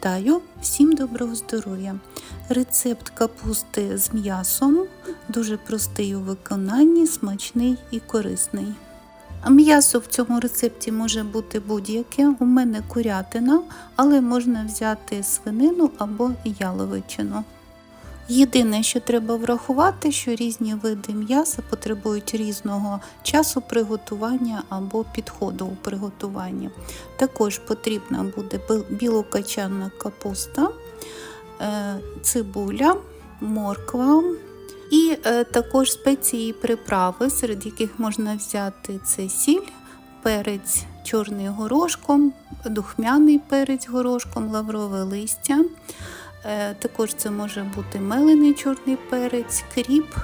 Вітаю! Всім доброго здоров'я! Рецепт капусти з м'ясом дуже простий у виконанні, смачний і корисний. М'ясо в цьому рецепті може бути будь-яке. У мене курятина, але можна взяти свинину або яловичину. Єдине, що треба врахувати, що різні види м'яса потребують різного часу приготування або підходу у приготуванні. Також потрібна буде білокачанна капуста, е, цибуля, морква і е, також спеції і приправи, серед яких можна взяти це сіль, перець чорний горошком, духмяний перець горошком, лаврове листя. Е, Також це може бути мелений чорний перець, кріп,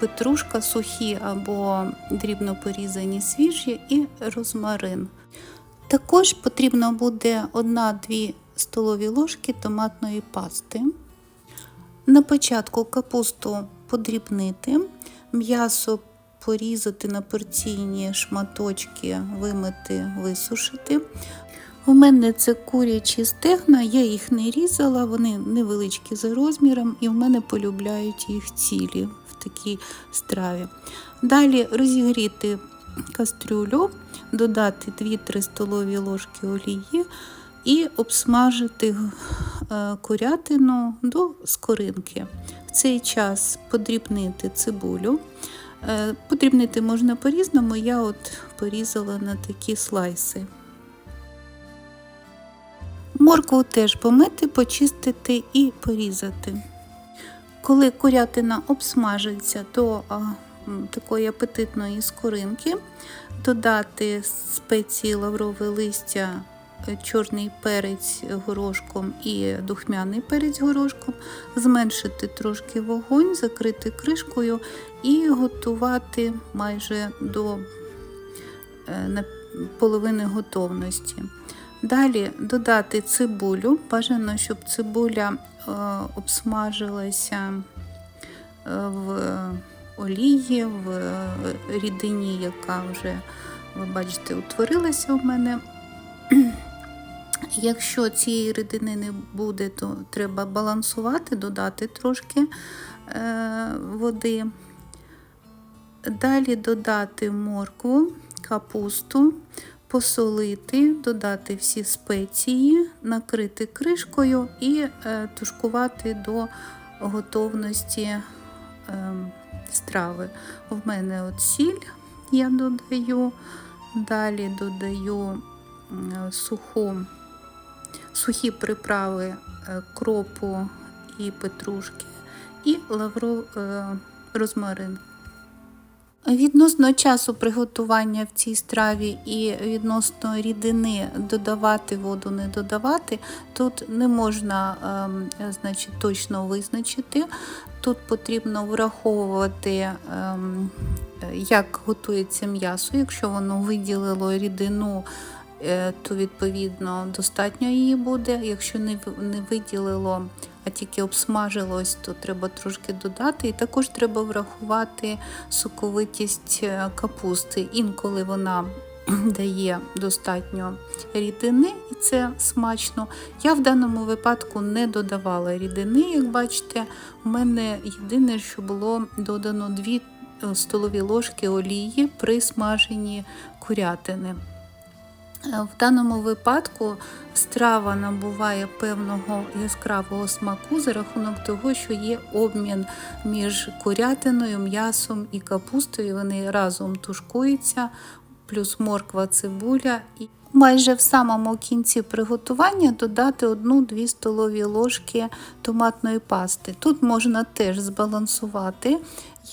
петрушка, сухі або дрібно порізані свіжі і розмарин. Також потрібно буде 1-2 столові ложки томатної пасти. На початку капусту подрібнити, м'ясо порізати на порційні шматочки, вимити, висушити. У мене це курячі стегна, я їх не різала, вони невеличкі за розміром, і в мене полюбляють їх цілі в такій страві. Далі розігріти кастрюлю, додати 2-3 столові ложки олії і обсмажити е, курятину до скоринки. В цей час подрібнити цибулю. Е, Подрібнити можна по-різному, я от порізала на такі слайси. Моркву теж помити, почистити і порізати. Коли курятина обсмажиться до а, такої апетитної скоринки, додати спеції лаврове листя, чорний перець горошком і духмяний перець горошком, зменшити трошки вогонь, закрити кришкою і готувати майже до е, половини готовності. Далі додати цибулю. Бажано, щоб цибуля е, обсмажилася в олії, в рідині, яка вже, ви бачите, утворилася в мене. Якщо цієї рідини не буде, то треба балансувати, додати трошки е, води. Далі додати моркву, капусту, посолити, додати всі спеції, накрити кришкою і е, тушкувати до готовності е, страви. В мене от сіль я додаю, далі додаю суху, сухі приправи е, кропу і петрушки, і лавру е, розмарин. Відносно часу приготування в цій страві і відносно рідини додавати воду, не додавати, тут не можна ем, значить, точно визначити. Тут потрібно враховувати, ем, як готується м'ясо. Якщо воно виділило рідину, е, то відповідно достатньо її буде. Якщо не виділило а тільки обсмажилось, то треба трошки додати. І також треба врахувати соковитість е, капусти. Інколи вона дає достатньо рідини, і це смачно. Я в даному випадку не додавала рідини, як бачите, у мене єдине, що було додано 2 е, столові ложки олії при смаженні курятини. В даному випадку страва набуває певного яскравого смаку за рахунок того, що є обмін між курятиною, м'ясом і капустою. Вони разом тушкуються, плюс морква, цибуля. І майже в самому кінці приготування додати 1-2 столові ложки томатної пасти. Тут можна теж збалансувати.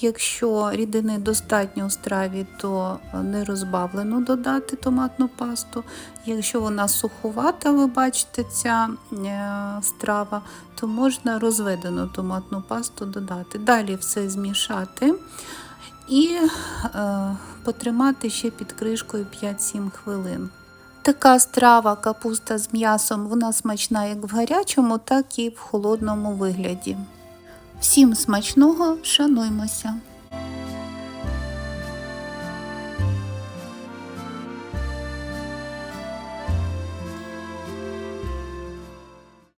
Якщо рідини достатньо у страві, то не розбавлену додати томатну пасту. Якщо вона суховата, ви бачите, ця е, страва, то можна розведену томатну пасту додати. Далі все змішати і е, потримати ще під кришкою 5-7 хвилин. Така страва капуста з м'ясом, вона смачна як в гарячому, так і в холодному вигляді. Всім смачного, шануймося!